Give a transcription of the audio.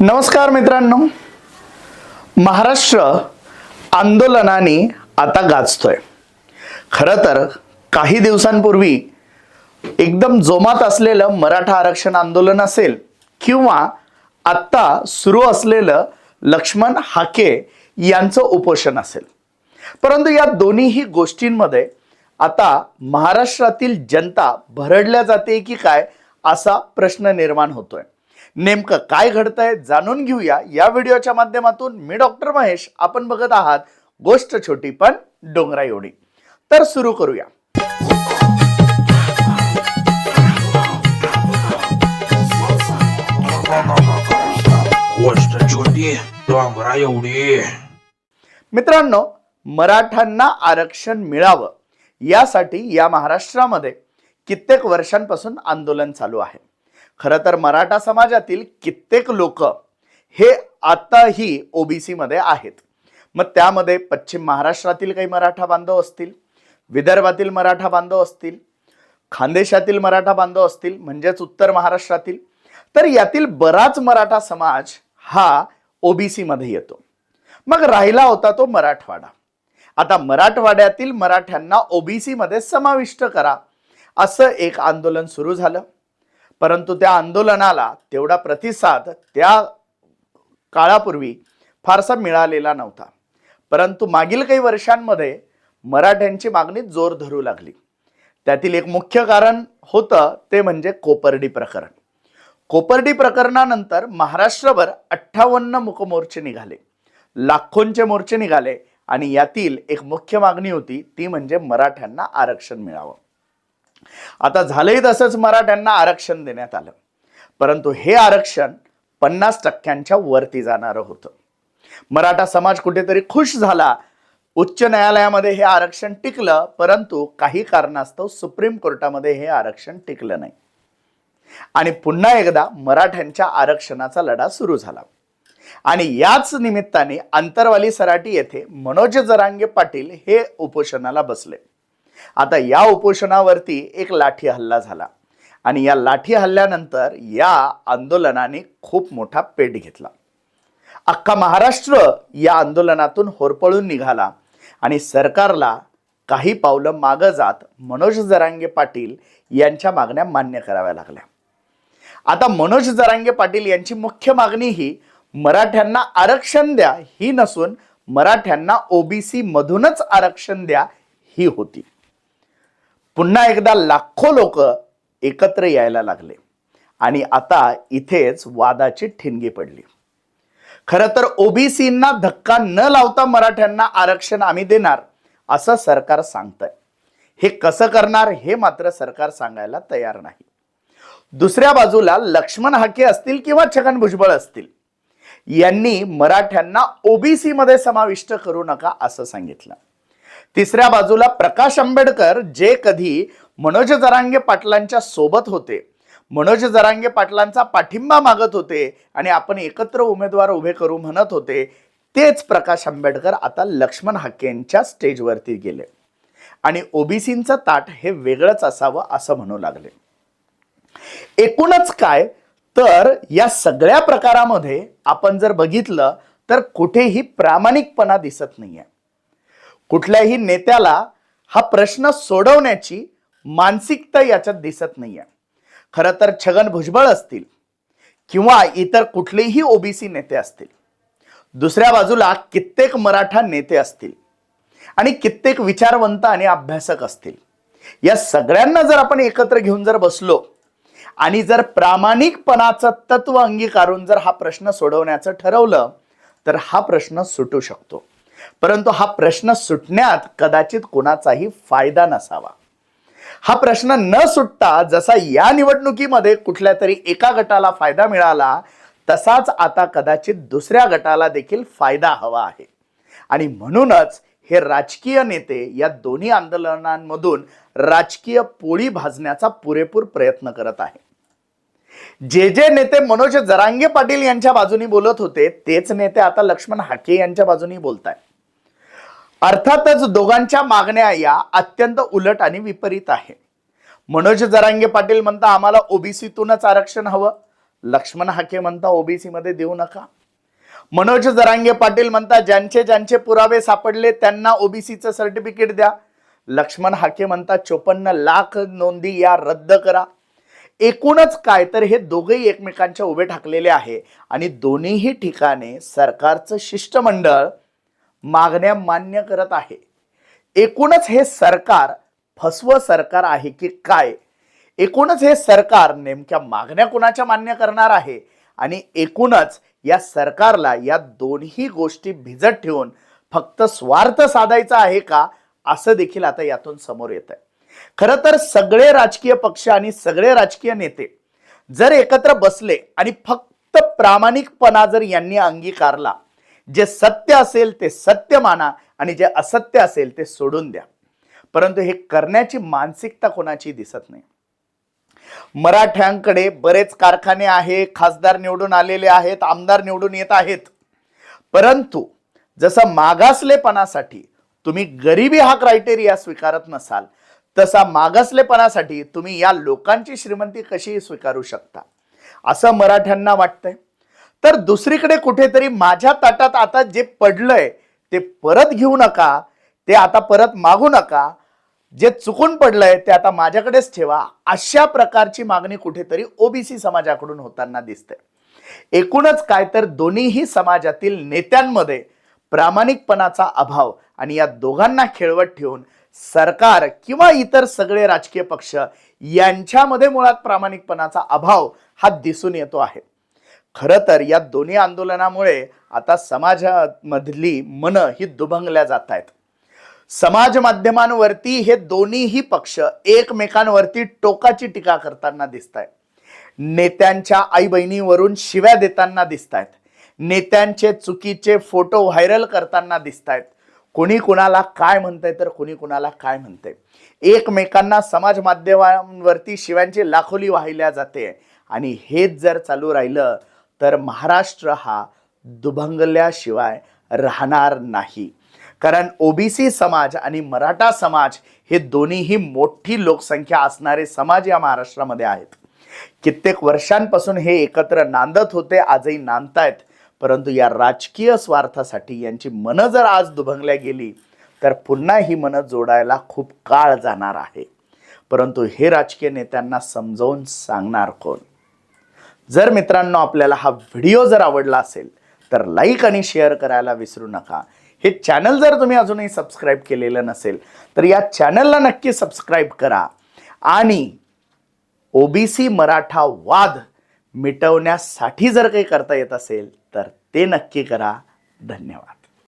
नमस्कार मित्रांनो. महाराष्ट्र आंदोलनाने आता गाजतोय. खरं तर काही दिवसांपूर्वी एकदम जोमात असलेलं मराठा आरक्षण आंदोलन असेल किंवा आत्ता सुरू असलेलं लक्ष्मण हाके यांचं उपोषण असेल. परंतु या दोन्हीही गोष्टींमध्ये आता महाराष्ट्रातील जनता भरडल्या जाते की काय असा प्रश्न निर्माण होतोय. नेमकं काय घडतंय जाणून घेऊया. या व्हिडिओच्या माध्यमातून मी डॉक्टर महेश आपण बघत आहात गोष्ट छोटी पण डोंगरा एवढी. तर सुरू करूया. गोष्ट छोटी डोंगरा एवढी. मित्रांनो मराठ्यांना आरक्षण मिळावं यासाठी या महाराष्ट्रामध्ये कित्येक वर्षांपासून आंदोलन चालू आहे. खरं तर मराठा समाजातील कित्येक लोक हे आताही ओबीसीमध्ये आहेत. मग त्यामध्ये पश्चिम महाराष्ट्रातील काही मराठा बांधव असतील विदर्भातील मराठा बांधव असतील खानदेशातील मराठा बांधव असतील म्हणजेच उत्तर महाराष्ट्रातील तर यातील बराच मराठा समाज हा ओबीसी मध्ये येतो. मग राहिला होता तो मराठवाडा. आता मराठवाड्यातील मराठ्यांना ओबीसीमध्ये समाविष्ट करा असं एक आंदोलन सुरू झालं. परंतु त्या आंदोलनाला तेवढा प्रतिसाद त्या काळापूर्वी फारसा मिळालेला नव्हता. परंतु मागील काही वर्षांमध्ये मराठ्यांची मागणी जोर धरू लागली. त्यातील एक मुख्य कारण होतं ते म्हणजे कोपर्डी प्रकरण. कोपर्डी प्रकरणानंतर महाराष्ट्रभर अठ्ठावन्न मुखमोर्चे निघाले. लाखोंचे मोर्चे निघाले आणि यातील एक मुख्य मागणी होती ती म्हणजे मराठ्यांना आरक्षण मिळावं. आता झालंही तसंच मराठ्यांना आरक्षण देण्यात आलं. परंतु हे आरक्षण पन्नास टक्क्यांच्या वरती जाणारं होतं. मराठा समाज कुठेतरी खुश झाला. उच्च न्यायालयामध्ये हे आरक्षण टिकलं परंतु काही कारणास्तव सुप्रीम कोर्टामध्ये हे आरक्षण टिकलं नाही. आणि पुन्हा एकदा मराठ्यांच्या आरक्षणाचा लढा सुरू झाला. आणि याच निमित्ताने अंतरवाली सराटी येथे मनोज जरांगे पाटील हे उपोषणाला बसले. आता या उपोषणावरती एक लाठी हल्ला झाला. आणि या लाठी हल्ल्यानंतर या आंदोलनाने खूप मोठा पेट घेतला. अख्खा महाराष्ट्र या आंदोलनातून होरपळून निघाला. आणि सरकारला काही पावलं मागं जात मनोज जरांगे पाटील यांच्या मागण्या मान्य कराव्या लागल्या. आता मनोज जरांगे पाटील यांची मुख्य मागणी ही मराठ्यांना आरक्षण द्या ही नसून मराठ्यांना ओबीसी मधूनच आरक्षण द्या ही होती. पुन्हा एकदा लाखो लोक एकत्र यायला लागले. आणि आता इथेच वादाची ठिणगी पडली. खरं तर ओबीसींना धक्का न लावता मराठ्यांना आरक्षण आम्ही देणार असं सरकार सांगतंय. हे कसं करणार हे मात्र सरकार सांगायला तयार नाही. दुसऱ्या बाजूला लक्ष्मण हाके असतील किंवा छगन भुजबळ असतील यांनी मराठ्यांना ओबीसीमध्ये समाविष्ट करू नका असं सांगितलं. तिसऱ्या बाजूला प्रकाश आंबेडकर जे कधी मनोज जरांगे पाटलांच्या सोबत होते. मनोज जरांगे पाटलांचा पाठिंबा मागत होते आणि आपण एकत्र उमेदवार उभे करू म्हणत होते. तेच प्रकाश आंबेडकर आता लक्ष्मण हाकेंच्या स्टेजवरती गेले. आणि ओबीसींचं ताट हे वेगळंच असावं असं म्हणू लागले. एकूणच काय? तर या सगळ्या प्रकारामध्ये आपण जर बघितलं तर कुठेही प्रामाणिकपणा दिसत नाहीये. कुठल्याही नेत्याला हा प्रश्न सोडवण्याची मानसिकता याच्यात दिसत नाहीये. खरं तर छगन भुजबळ असतील किंवा इतर कुठलेही ओबीसी नेते असतील दुसऱ्या बाजूला कित्येक मराठा नेते असतील आणि कित्येक विचारवंत आणि अभ्यासक असतील या सगळ्यांना जर आपण एकत्र घेऊन जर बसलो आणि जर प्रामाणिकपणाचं तत्व अंगीकारून जर हा प्रश्न सोडवण्याचं ठरवलं तर हा प्रश्न सुटू शकतो. परंतु हा प्रश्न सुटण्यात कदाचित कोणाचाही फायदा नसावा. हा प्रश्न न सुटता जसा या निवडणुकीमध्ये कुठल्या तरी एका गटाला फायदा मिळाला तसाच आता कदाचित दुसऱ्या गटाला देखील फायदा हवा आहे. आणि म्हणूनच हे राजकीय नेते या दोन्ही आंदोलनांमधून राजकीय पोळी भाजण्याचा पुरेपूर प्रयत्न करत आहे जे जे नेते मनोज जरांगे पाटील यांच्या बाजूनी बोलत होते तेच नेते आता लक्ष्मण हाके यांच्या बाजूनी बोलत आहेत अर्थातच दोघांच्या मागण्या या अत्यंत उलट आणि विपरीत आहे. मनोज जरांगे पाटील म्हणता आम्हाला ओबीसीतूनच आरक्षण हवं. लक्ष्मण हाके म्हणता ओबीसी मध्ये देऊ नका. मनोज जरांगे पाटील म्हणता ज्यांचे ज्यांचे पुरावे सापडले त्यांना ओबीसीचं सर्टिफिकेट द्या. लक्ष्मण हाके म्हणता चोपन्न लाख नोंदी या रद्द करा. एकूणच काय तर हे दोघेही एकमेकांच्या उभे ठाकलेले आहे आणि दोन्हीही ठिकाणी सरकारचं शिष्टमंडळ मागण्या मान्य करत आहे. एकूणच हे सरकार फसवं सरकार आहे की काय? एकूणच हे सरकार नेमक्या मागण्या कुणाच्या मान्य करणार आहे? आणि एकूणच या सरकारला या दोन्ही गोष्टी भिजत ठेवून फक्त स्वार्थ साधायचा आहे का? असं देखील आता यातून समोर येत आहे खरं तर सगळे राजकीय पक्ष आणि सगळे राजकीय नेते जर एकत्र बसले आणि फक्त प्रामाणिकपणा जर यांनी अंगीकारला जे सत्य असेल ते सत्य माना आणि जे असत्य असेल ते सोडून द्या. परंतु हे करण्याची मानसिकता कोणाची दिसत नाही. मराठ्यांकडे बरेच कारखाने आहे खासदार निवडून आलेले आहेत आमदार निवडून येत आहेत. परंतु जसं मागासलेपणासाठी तुम्ही गरिबी हा क्रायटेरिया स्वीकारत नसाल तसा मागासलेपणासाठी तुम्ही या लोकांची श्रीमंती कशी स्वीकारू शकता. असं मराठ्यांना वाटतंय. तर दुसरीकडे कुठेतरी माझ्या ताटात आता जे पडलंय ते परत घेऊ नका ते आता परत मागू नका. जे चुकून पडलंय ते आता माझ्याकडेच ठेवा. अशा प्रकारची मागणी कुठेतरी ओबीसी समाजाकडून होताना दिसते. एकूणच काय तर दोन्हीही समाजातील नेत्यांमध्ये प्रामाणिकपणाचा अभाव आणि या दोघांना खेळवत ठेवून सरकार किंवा इतर सगळे राजकीय पक्ष यांच्यामध्ये मुळात प्रामाणिकपणाचा अभाव हा दिसून येतो आहे. खरं तर या दोन्ही आंदोलनामुळे आता समाजामधली मनं ही दुभंगल्या जात आहेत समाज माध्यमांवरती हे दोन्हीही पक्ष एकमेकांवरती टोकाची टीका करताना दिसत आहेत नेत्यांच्या आई बहिणीवरून शिव्या देताना दिसत आहेत नेत्यांचे चुकीचे फोटो व्हायरल करताना दिसत आहेत कोणी कुणाला काय म्हणतंय तर कोणी कुणाला काय म्हणतंय. एकमेकांना समाज माध्यमांवरती शिव्यांची लाखोली वाहिल्या जाते. आणि हेच जर चालू राहिलं तर महाराष्ट्र हा दुभंगल्याशिवाय राहणार नाही. कारण ओबीसी समाज आणि मराठा समाज हे दोन्हीही मोठी लोकसंख्या असणारे समाज या महाराष्ट्रामध्ये आहेत. कित्येक वर्षांपासून हे एकत्र नांदत होते आजही नांदतायत. परंतु या राजकीय स्वार्थासाठी यांची मनं जर आज दुभंगल्या गेली तर पुन्हा ही मनं जोडायला खूप काळ जाणार आहे. परंतु हे राजकीय नेत्यांना समजावून सांगणार कोण? जर मित्रांनो आपल्याला हा व्हिडिओ जर आवडला असेल तर लाईक आणि शेअर करायला विसरू नका. हे चॅनल जर तुम्ही अजूनही सबस्क्राईब केलेलं नसेल तर या चॅनलला नक्की सबस्क्राईब करा. आणि ओबीसी मराठा वाद मिटवण्यासाठी जर काही करता येत असेल तर ते नक्की करा. धन्यवाद.